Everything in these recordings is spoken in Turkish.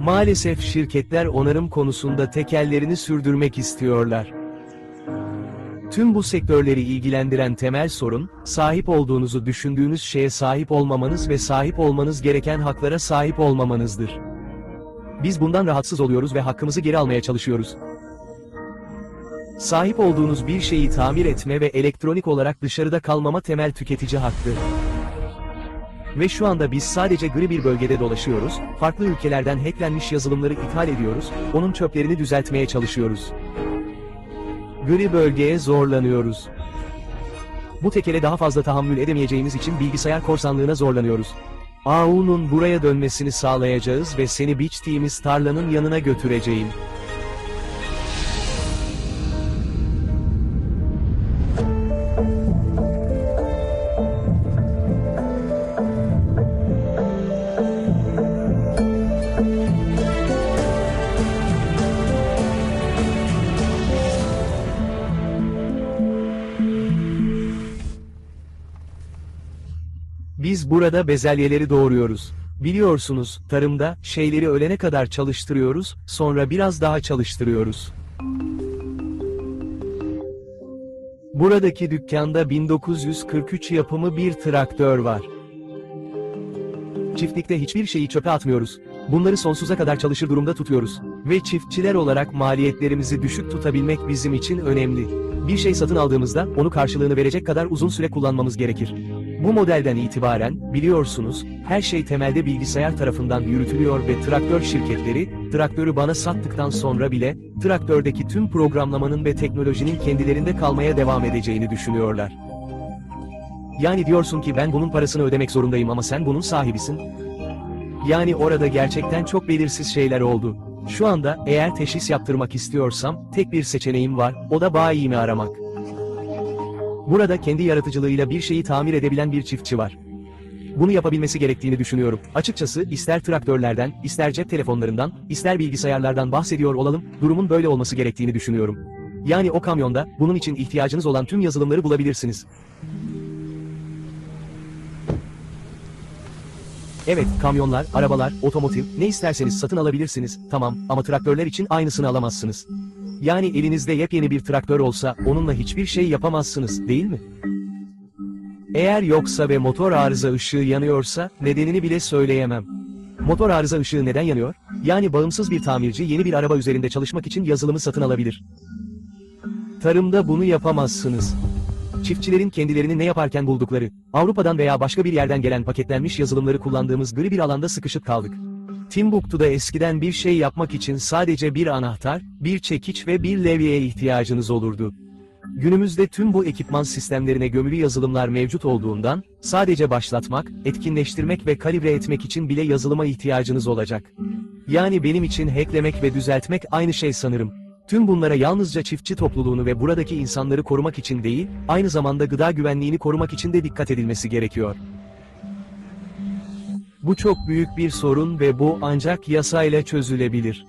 Maalesef şirketler onarım konusunda tekellerini sürdürmek istiyorlar. Tüm bu sektörleri ilgilendiren temel sorun, sahip olduğunuzu düşündüğünüz şeye sahip olmamanız ve sahip olmanız gereken haklara sahip olmamanızdır. Biz bundan rahatsız oluyoruz ve hakkımızı geri almaya çalışıyoruz. Sahip olduğunuz bir şeyi tamir etme ve elektronik olarak dışarıda kalmama temel tüketici hakkı. Ve şu anda biz sadece gri bir bölgede dolaşıyoruz, farklı ülkelerden hacklenmiş yazılımları ithal ediyoruz, onun çöplerini düzeltmeye çalışıyoruz. Gri bölgeye zorlanıyoruz. Bu tekele daha fazla tahammül edemeyeceğimiz için bilgisayar korsanlığına zorlanıyoruz. AU'nun buraya dönmesini sağlayacağız ve seni biçtiğimiz tarlanın yanına götüreceğim. Biz burada bezelyeleri doğuruyoruz. Biliyorsunuz, tarımda, şeyleri ölene kadar çalıştırıyoruz, sonra biraz daha çalıştırıyoruz. Buradaki dükkanda 1943 yapımı bir traktör var. Çiftlikte hiçbir şeyi çöpe atmıyoruz. Bunları sonsuza kadar çalışır durumda tutuyoruz. Ve çiftçiler olarak maliyetlerimizi düşük tutabilmek bizim için önemli. Bir şey satın aldığımızda, onu karşılığını verecek kadar uzun süre kullanmamız gerekir. Bu modelden itibaren, biliyorsunuz, her şey temelde bilgisayar tarafından yürütülüyor ve traktör şirketleri, traktörü bana sattıktan sonra bile, traktördeki tüm programlamanın ve teknolojinin kendilerinde kalmaya devam edeceğini düşünüyorlar. Yani diyorsun ki ben bunun parasını ödemek zorundayım ama sen bunun sahibisin. Yani orada gerçekten çok belirsiz şeyler oldu. Şu anda, eğer teşhis yaptırmak istiyorsam, tek bir seçeneğim var, o da bayimi aramak. Burada kendi yaratıcılığıyla bir şeyi tamir edebilen bir çiftçi var. Bunu yapabilmesi gerektiğini düşünüyorum. Açıkçası ister traktörlerden, ister cep telefonlarından, ister bilgisayarlardan bahsediyor olalım, durumun böyle olması gerektiğini düşünüyorum. Yani o kamyonda, bunun için ihtiyacınız olan tüm yazılımları bulabilirsiniz. Evet, kamyonlar, arabalar, otomotiv, ne isterseniz satın alabilirsiniz, tamam, ama traktörler için aynısını alamazsınız. Yani elinizde yepyeni bir traktör olsa, onunla hiçbir şey yapamazsınız, değil mi? Eğer yoksa ve motor arıza ışığı yanıyorsa, nedenini bile söyleyemem. Motor arıza ışığı neden yanıyor? Yani bağımsız bir tamirci yeni bir araba üzerinde çalışmak için yazılımı satın alabilir. Tarımda bunu yapamazsınız. Çiftçilerin kendilerini ne yaparken buldukları, Avrupa'dan veya başka bir yerden gelen paketlenmiş yazılımları kullandığımız gri bir alanda sıkışıp kaldık. Timbuktu'da eskiden bir şey yapmak için sadece bir anahtar, bir çekiç ve bir levyeye ihtiyacınız olurdu. Günümüzde tüm bu ekipman sistemlerine gömülü yazılımlar mevcut olduğundan, sadece başlatmak, etkinleştirmek ve kalibre etmek için bile yazılıma ihtiyacınız olacak. Yani benim için hacklemek ve düzeltmek aynı şey sanırım. Tüm bunlara yalnızca çiftçi topluluğunu ve buradaki insanları korumak için değil, aynı zamanda gıda güvenliğini korumak için de dikkat edilmesi gerekiyor. Bu çok büyük bir sorun ve bu ancak yasayla çözülebilir.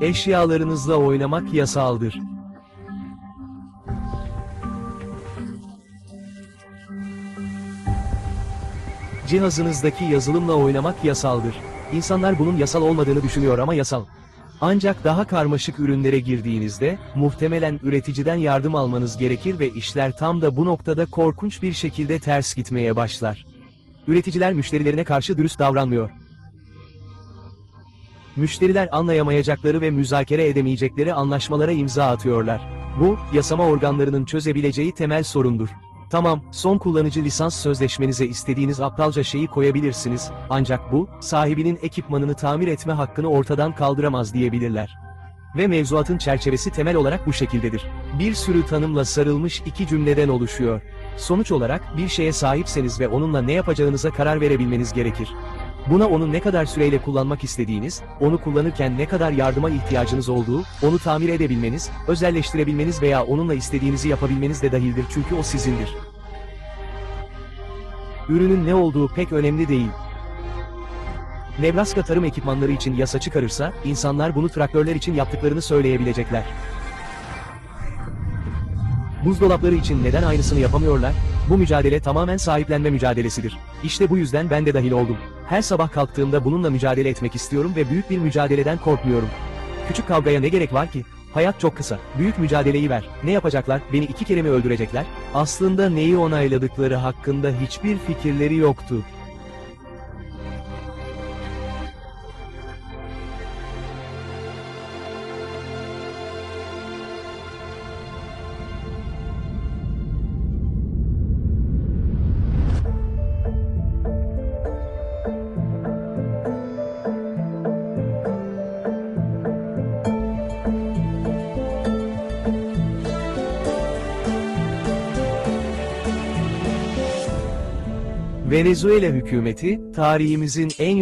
Eşyalarınızla oynamak yasaldır. Cihazınızdaki yazılımla oynamak yasaldır. İnsanlar bunun yasal olmadığını düşünüyor ama yasal. Ancak daha karmaşık ürünlere girdiğinizde, muhtemelen üreticiden yardım almanız gerekir ve işler tam da bu noktada korkunç bir şekilde ters gitmeye başlar. Üreticiler müşterilerine karşı dürüst davranmıyor. Müşteriler anlayamayacakları ve müzakere edemeyecekleri anlaşmalara imza atıyorlar. Bu, yasama organlarının çözebileceği temel sorundur. Tamam, son kullanıcı lisans sözleşmenize istediğiniz aptalca şeyi koyabilirsiniz, ancak bu, sahibinin ekipmanını tamir etme hakkını ortadan kaldıramaz diyebilirler. Ve mevzuatın çerçevesi temel olarak bu şekildedir. Bir sürü tanımla sarılmış iki cümleden oluşuyor. Sonuç olarak, bir şeye sahipseniz ve onunla ne yapacağınıza karar verebilmeniz gerekir. Buna onu ne kadar süreyle kullanmak istediğiniz, onu kullanırken ne kadar yardıma ihtiyacınız olduğu, onu tamir edebilmeniz, özelleştirebilmeniz veya onunla istediğinizi yapabilmeniz de dahildir çünkü o sizindir. Ürünün ne olduğu pek önemli değil. Nebraska tarım ekipmanları için yasa çıkarırsa, insanlar bunu traktörler için yaptıklarını söyleyebilecekler. Buzdolapları için neden aynısını yapamıyorlar? Bu mücadele tamamen sahiplenme mücadelesidir. İşte bu yüzden ben de dahil oldum. Her sabah kalktığımda bununla mücadele etmek istiyorum ve büyük bir mücadeleden korkmuyorum. Küçük kavgaya ne gerek var ki? Hayat çok kısa. Büyük mücadeleyi ver. Ne yapacaklar? Beni iki kere mi öldürecekler? Aslında neyi onayladıkları hakkında hiçbir fikirleri yoktu. Venezuela hükümeti, tarihimizin en